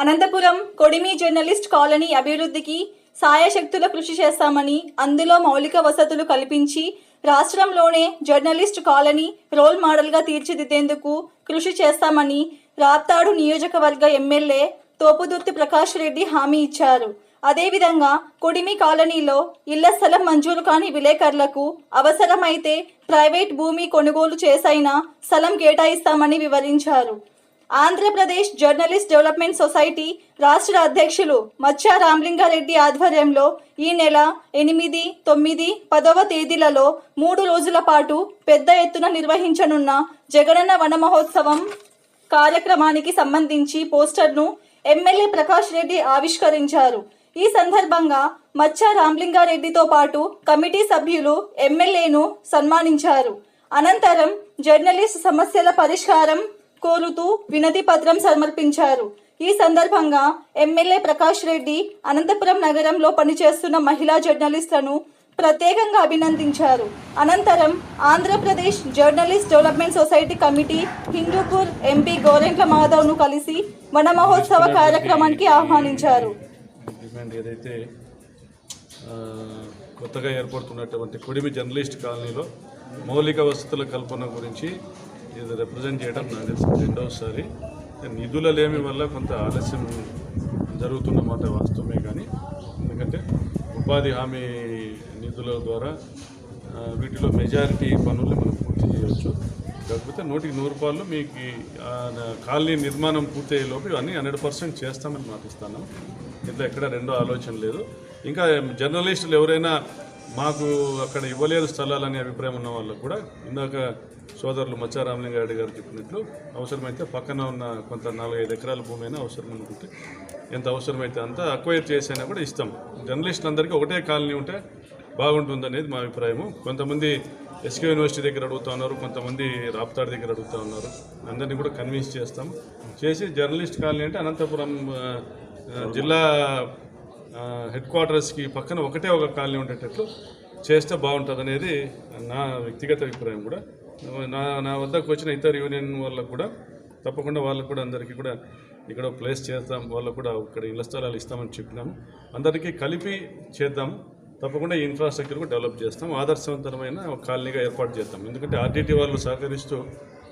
Anantapuram Kodimi journalist colony అభివృద్ధికి సాయశక్తుల కృషి చేస్తామని అందులో మౌలిక వసతులు కల్పించి రాష్ట్రంలోనే జర్నలిస్ట్ కాలనీ రోల్ మోడల్గా తీర్చిదిద్దేందుకు కృషి చేస్తామని రాప్తాడు నియోజకవర్గ ఎమ్మెల్యే తోపుదుర్తి ప్రకాష్ రెడ్డి హామీ ఇచ్చారు. అదేవిధంగా కొడిమి కాలనీలో ఇళ్ళ స్థలం మంజూరు కాని విలేకరులకు అవసరమైతే ప్రైవేట్ భూమి కొనుగోలు చేసైనా స్థలం కేటాయిస్తామని వివరించారు. ఆంధ్రప్రదేశ్ జర్నలిస్ట్ డెవలప్మెంట్ సొసైటీ రాష్ట్ర అధ్యక్షులు మచ్చా రామలింగారెడ్డి ఆధ్వర్యంలో ఈ నెల ఎనిమిది తొమ్మిది పదవ తేదీలలో మూడు రోజుల పాటు పెద్ద ఎత్తున నిర్వహించనున్న జగనన్న వన మహోత్సవం కార్యక్రమానికి సంబంధించి పోస్టర్ను ఎమ్మెల్యే ప్రకాష్ రెడ్డి ఆవిష్కరించారు. ఈ సందర్భంగా మచ్చా రామలింగారెడ్డితో పాటు కమిటీ సభ్యులు ఎమ్మెల్యేను సన్మానించారు. అనంతరం జర్నలిస్ట్ సమస్యల పరిష్కారం కోరుతూ వినతి పత్రం సమర్పించారు. ఈ సందర్భంగా ఎమ్మెల్యే ప్రకాష్ రెడ్డి అనంతపురం నగరంలో పనిచేస్తున్న మహిళా జర్నలిస్టులను ప్రత్యేకంగా అభినందించారు. అనంతరం Andhra Pradesh journalist development society committee Hindupur MP Gorantla మాధవ్ను కలిసి వన మహోత్సవ కార్యక్రమానికి ఆహ్వానించారు. ఏదైతే కొత్తగా ఏర్పడుతున్నటువంటి కొడిమి జర్నలిస్ట్ కాలనీలో మౌలిక వసతుల కల్పన గురించి ఇది రిప్రజెంట్ చేయడం నాకు తెలిసి రెండవసారి నిధుల లేమి వల్ల కొంత ఆలస్యం జరుగుతున్న మాట వాస్తవమే కానీ. ఎందుకంటే ఉపాధి హామీ నిధుల ద్వారా వీటిలో మెజారిటీ పనులు మనం పూర్తి చేయవచ్చు కాకపోతే నూటికి నూరు రూపాయలు మీకు ఆ, కాలనీ నిర్మాణం పూర్తయ్యేలోపు ఇవన్నీ హండ్రెడ్ పర్సెంట్ చేస్తామని మాటిస్తాను ఇంట్లో ఎక్కడ రెండో ఆలోచన లేదు. ఇంకా జర్నలిస్టులు ఎవరైనా మాకు అక్కడ ఇవ్వలేదు స్థలాలనే అభిప్రాయం ఉన్న వాళ్ళకు కూడా ఇందాక సోదరులు మచ్చా రామలింగారెడ్డి గారు చెప్పినట్లు అవసరమైతే పక్కన ఉన్న కొంత నాలుగైదు ఎకరాల భూమి అయినా అవసరం అనుకుంటే ఎంత అవసరమైతే అంత అక్వైర్ చేసైనా కూడా ఇస్తాం. జర్నలిస్టులందరికీ ఒకటే కాలనీ ఉంటే బాగుంటుందనేది మా అభిప్రాయము. కొంతమంది ఎస్కే యూనివర్సిటీ దగ్గర అడుగుతా ఉన్నారు కొంతమంది రాప్తాడ్ దగ్గర అడుగుతూ ఉన్నారు. అందరినీ కూడా కన్విన్స్ చేస్తాం చేసి జర్నలిస్ట్ కాలనీ అంటే అనంతపురం జిల్లా హెడ్ క్వార్టర్స్కి పక్కన ఒకటే ఒక కాలనీ ఉండేటట్లు చేస్తే బాగుంటుంది అనేది నా వ్యక్తిగత అభిప్రాయం కూడా. నా నా వద్దకు వచ్చిన ఇతర యూనియన్ వాళ్ళకు కూడా తప్పకుండా వాళ్ళకు కూడా అందరికీ కూడా ఇక్కడ ప్లేస్ చేద్దాం వాళ్ళకు కూడా ఇక్కడ ఇళ్ళ స్థలాలు ఇస్తామని చెప్పినాము. అందరికీ కలిపి చేద్దాము. తప్పకుండా ఈ ఇన్ఫ్రాస్ట్రక్చర్ కూడా డెవలప్ చేస్తాం. ఆదర్శవంతమైన ఒక కాలనీగా ఏర్పాటు చేస్తాం ఎందుకంటే ఆర్టీటీ వాళ్ళు సహకరిస్తూ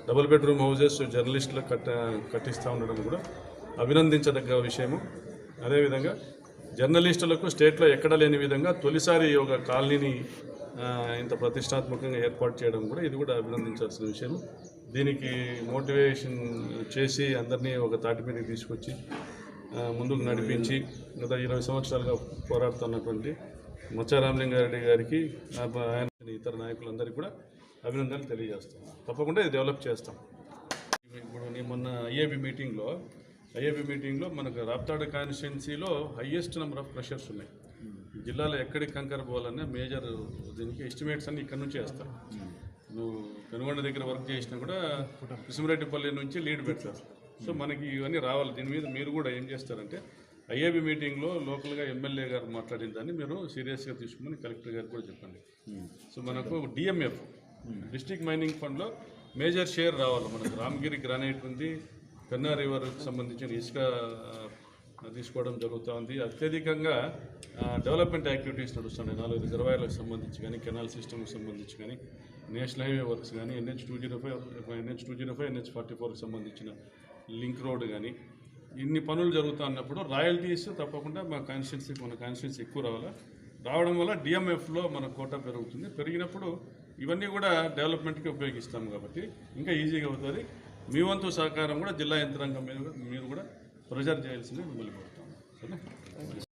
డబుల్ బెడ్రూమ్ హౌజెస్ జర్నలిస్టులకు కట్ట కట్టిస్తూ ఉండడం కూడా అభినందించదగ్గ విషయము. అదేవిధంగా జర్నలిస్టులకు స్టేట్లో ఎక్కడ లేని విధంగా తొలిసారి ఒక కాలనీని ఇంత ప్రతిష్టాత్మకంగా ఏర్పాటు చేయడం కూడా ఇది కూడా అభినందించాల్సిన విషయం దీనికి మోటివేషన్ చేసి అందరినీ ఒక తాటి మీదకి తీసుకొచ్చి ముందుకు నడిపించి గత ఇరవై సంవత్సరాలుగా పోరాడుతున్నటువంటి ముచ్చా రామలింగారెడ్డి గారికి ఆయన ఇతర నాయకులందరికీ కూడా అభినందనలు తెలియజేస్తాం తప్పకుండా ఇది డెవలప్ చేస్తాం. ఇప్పుడు నేను మొన్న ఐఏబి మీటింగ్లో ఐఏబి మీటింగ్లో మనకు రాప్తాడు కాన్స్టిట్యున్సీలో హయ్యెస్ట్ నెంబర్ ఆఫ్ ప్రెషర్స్ ఉన్నాయి. జిల్లాలో ఎక్కడికి కంకర పోవాలనే మేజర్ దీనికి ఎస్టిమేట్స్ అన్ని ఇక్కడ నుంచి వేస్తారు. నువ్వు పెనుగొండ దగ్గర వర్క్ చేసినా కూడా కృష్ణరెడ్డిపల్లి నుంచి లీడ్ పెడతారు. సో మనకి ఇవన్నీ రావాలి. దీని మీద మీరు కూడా ఏం చేస్తారంటే ఐఏబి మీటింగ్లో లోకల్గా ఎమ్మెల్యే గారు మాట్లాడిన దాన్ని మీరు సీరియస్గా తీసుకుని కలెక్టర్ గారు కూడా చెప్పండి. సో మనకు డిఎంఎఫ్ డిస్ట్రిక్ట్ మైనింగ్ ఫండ్లో మేజర్ షేర్ రావాలి. మనకు రామగిరి గ్రానైట్ ఉంది. పెన్నా రివర్కి సంబంధించిన ఇసుక తీసుకోవడం జరుగుతూ ఉంది అత్యధికంగా డెవలప్మెంట్ యాక్టివిటీస్ నడుస్తున్నాయి. నాలుగు రిజర్వాయర్లకు సంబంధించి కానీ కెనాల్ సిస్టమ్కి సంబంధించి కానీ నేషనల్ హైవే వర్క్స్ కానీ NH two zero five NH two zero five NH forty ఫోర్కి సంబంధించిన లింక్ రోడ్ కానీ ఇన్ని పనులు జరుగుతూ ఉన్నప్పుడు రాయల్టీస్ తప్పకుండా మా కాన్స్టిట్యున్సీకి మన కాన్స్టిట్యున్సీ ఎక్కువ రావాలా? రావడం వల్ల డిఎంఎఫ్లో మన కోట పెరుగుతుంది. పెరిగినప్పుడు ఇవన్నీ కూడా డెవలప్మెంట్కి ఉపయోగిస్తాం కాబట్టి ఇంకా ఈజీగా అవుతుంది. మీ వంతు సహకారం కూడా జిల్లా యంత్రాంగం మీద మీరు కూడా ప్రెజర్ చేయాల్సిందే మిమ్మల్ని కోరుతాము సరే